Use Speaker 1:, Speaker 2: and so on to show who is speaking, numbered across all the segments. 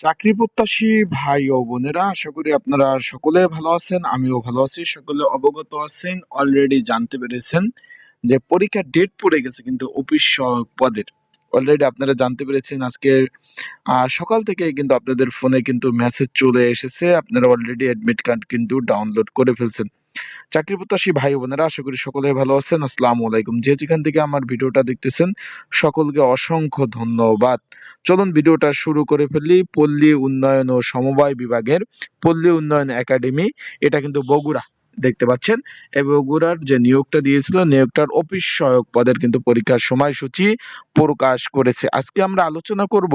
Speaker 1: চাকরি প্রত্যাশী ভাই ও বোনেরা, আশা করি আপনারা সকলে ভালো আছেন, আমিও ভালো আছি, সকলে অবগত আছেন অলরেডি জানতে পেরেছেন যে পরীক্ষার ডেট পড়ে গেছে কিন্তু অফিস পদের। অলরেডি আপনারা জানতে পেরেছেন আজকে সকাল থেকে কিন্তু আপনাদের ফোনে কিন্তু মেসেজ চলে এসেছে, আপনারা অলরেডি অ্যাডমিট কার্ড কিন্তু ডাউনলোড করে ফেলছেন। চাকরি প্রত্যাশী ভাই বোনেরা, আশা করি সকলে ভালো আছেন। আসসালামু আলাইকুম। যে যেখান থেকে আমার ভিডিওটা দেখতেছেন, সকলকে অসংখ্য ধন্যবাদ। চলুন ভিডিওটা শুরু করে ফেলি। পল্লী উন্নয়ন ও সমবায় বিভাগের পল্লী উন্নয়ন একাডেমি। এটা কিন্তু বগুড়া। দেখতে পাচ্ছেন। এই বগুড়ার যে নিয়োগটা দিয়েছিল, নিয়োগটার অফিস সহায়ক পদের কিন্তু পরীক্ষার সময়সূচি প্রকাশ করেছে। আজকে আমরা আলোচনা করব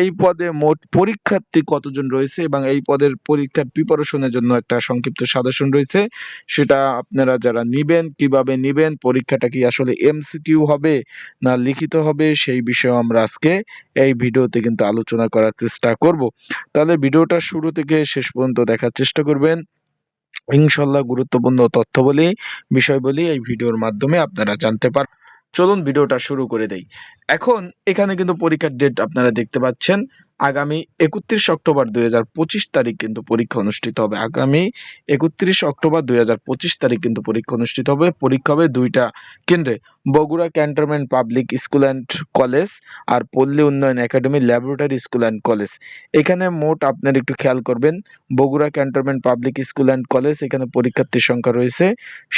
Speaker 1: এই পদে মোট পরীক্ষার্থী কতজন রয়েছে এবং এই পদের পরীক্ষার প্রিপারেশনের জন্য একটা সংক্ষিপ্ত সাজেশন রয়েছে। সেটা আপনারা যারা নিবেন, কীভাবে নিবেন, পরীক্ষাটা কি আসলে এমসিকিউ হবে না লিখিত হবে, সেই বিষয়ে আমরা আজকে এই ভিডিওতে কিন্তু আলোচনা করার চেষ্টা করব। তাহলে ভিডিওটা শুরু থেকে শেষ পর্যন্ত দেখার চেষ্টা করবেন। ইনশাল্লাহ গুরুত্বপূর্ণ তথ্য বলি, বিষয় বলি, এই ভিডিওর মাধ্যমে আপনারা জানতে পার, চলুন ভিডিওটা শুরু করে দেই। এখন এখানে কিন্তু পরীক্ষার ডেট আপনারা দেখতে পাচ্ছেন। আগামী একত্রিশ অক্টোবর দুই হাজার পঁচিশ তারিখ কিন্তু পরীক্ষা অনুষ্ঠিত হবে। আগামী একত্রিশ অক্টোবর দুই হাজার পঁচিশ তারিখ কিন্তু পরীক্ষা অনুষ্ঠিত হবে। পরীক্ষা হবে দুইটা কেন্দ্রে, Bogura cantonment public school and college আর পল্লী উন্নয়ন academy laboratory school and college. এখানে মোট আপনার একটু খেয়াল করবেন, Bogura cantonment public school and college এখানে পরীক্ষার্থীর সংখ্যা রয়েছে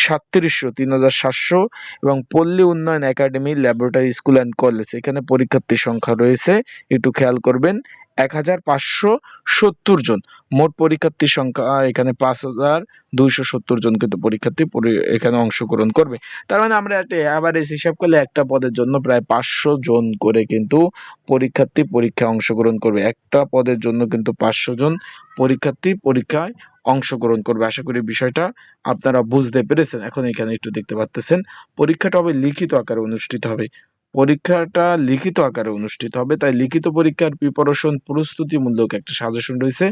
Speaker 1: সাতত্রিশশো, তিন হাজার সাতশো এবং পল্লী উন্নয়ন academy laboratory school and college এখানে পরীক্ষার্থীর সংখ্যা রয়েছে। একটু খেয়াল করবেন এক হাজার পাঁচশো সত্তর জন। মোট পরীক্ষার্থীর সংখ্যা এখানে পাঁচ হাজার দুইশো সত্তর জন কিন্তু পরীক্ষার্থী পরি- এখানে অংশগ্রহণ করবে। তার মানে আমরা একটা অ্যাভারেজ হিসাব করলে একটা পদের জন্য প্রায় পাঁচশো জন করে কিন্তু পরীক্ষার্থী পরীক্ষায় অংশগ্রহণ করবে। একটা পদের জন্য কিন্তু পাঁচশো জন পরীক্ষার্থী পরীক্ষায় অংশগ্রহণ করবে। আশা করি বিষয়টা আপনারা বুঝতে পেরেছেন। এখন এখানে একটু দেখতে পাচ্তেছেন পরীক্ষাটা হবে লিখিত আকারে অনুষ্ঠিত হবে। পরীক্ষাটা লিখিত আকারে অনুষ্ঠিত হবে। তাই লিখিত পরীক্ষার প্রিপারেশন প্রস্তুতিমূলক একটা সাজেশন রয়েছে।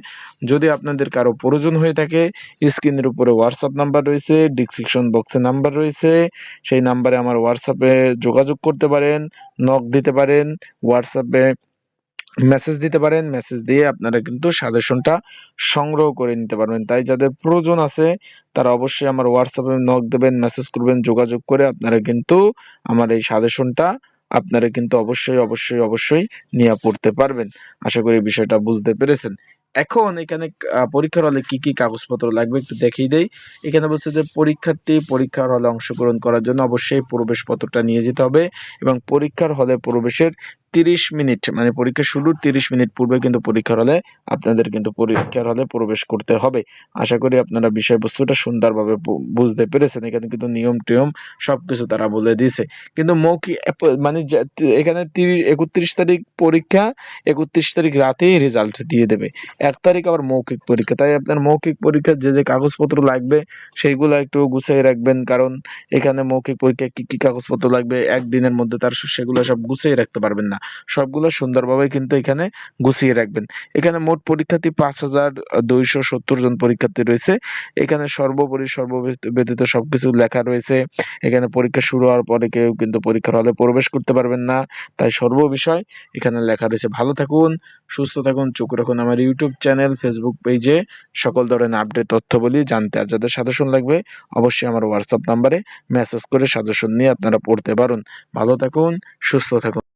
Speaker 1: যদি আপনাদের কারও প্রয়োজন হয়ে থাকে, স্ক্রিনের উপরে হোয়াটসঅ্যাপ নাম্বার রয়েছে ডিসক্রিপশন বক্সে নাম্বার রয়েছে। সেই নাম্বারে আমার হোয়াটসঅ্যাপে যোগাযোগ করতে পারেন নক দিতে পারেন হোয়াটসঅ্যাপে মেসেজ দিতে পারেন। মেসেজ দিয়ে আপনারা কিন্তু সাজেশনটা সংগ্রহ করে নিতে পারবেন। তাই যাদের প্রয়োজন আছে, তারা অবশ্যই আমার হোয়াটসঅ্যাপে নক দেবেন মেসেজ করবেন, যোগাযোগ করে আপনারা কিন্তু আমার এই সাজেশনটা আপনারা কিন্তু অবশ্যই অবশ্যই অবশ্যই নিয়ে পড়তে পারবেন। আশা করি বিষয়টা বুঝতে পেরেছেন। এখন এখানে পরীক্ষার হলে কি কি কাগজপত্র লাগবে একটু দেখিয়ে দেই। এখানে বলছে যে পরীক্ষার্থী পরীক্ষার হলে অংশগ্রহণ করার জন্য অবশ্যই প্রবেশপত্রটা নিয়ে যেতে হবে এবং পরীক্ষার হলে প্রবেশের তিরিশ মিনিট মানে পরীক্ষা শুরুর তিরিশ মিনিট পূর্বে কিন্তু পরীক্ষার হলে আপনাদের কিন্তু পরীক্ষার হলে প্রবেশ করতে হবে। আশা করি আপনারা বিষয়বস্তুটা সুন্দরভাবে বুঝতে পেরেছেন। এখানে কিন্তু নিয়ম টিয়ম সবকিছু তারা বলে দিয়েছে। কিন্তু মৌখিক মানে এখানে তিরিশ, একত্রিশ তারিখ পরীক্ষা, একত্রিশ তারিখ রাতেই রেজাল্ট দিয়ে দেবে। এক তারিখ আবার মৌখিক পরীক্ষা। তাই আপনার মৌখিক পরীক্ষার যে যে কাগজপত্র লাগবে, সেইগুলো একটু গুছিয়ে রাখবেন। কারণ এখানে মৌখিক পরীক্ষায় কী কী কাগজপত্র লাগবে, একদিনের মধ্যে তার সেগুলো সব গুছিয়ে রাখতে পারবেন না। সবগুলো সুন্দরভাবে কিন্তু এখানে গুছিয়ে রাখবেন। এখানে মোট পরীক্ষার্থী পাঁচ হাজার দুইশো সত্তর জন পরীক্ষার্থী রয়েছে। এখানে সর্বোপরি সর্বব্যতীত সবকিছু লেখা রয়েছে। এখানে পরীক্ষা শুরু হওয়ার পরে কেউ কিন্তু পরীক্ষার হলে প্রবেশ করতে পারবেন না। তাই সর্ব বিষয় এখানে লেখা রয়েছে। ভালো থাকুন, সুস্থ থাকুন, চোখ রাখুন আমার ইউটিউব চ্যানেল, ফেসবুক পেজে। সকল ধরনের আপডেট তথ্য বলি জানতে আর যাদের সাজেশন লাগবে অবশ্যই আমার হোয়াটসঅ্যাপ নাম্বারে মেসেজ করে সাজেশন নিয়ে আপনারা পড়তে পারুন। ভালো থাকুন, সুস্থ থাকুন।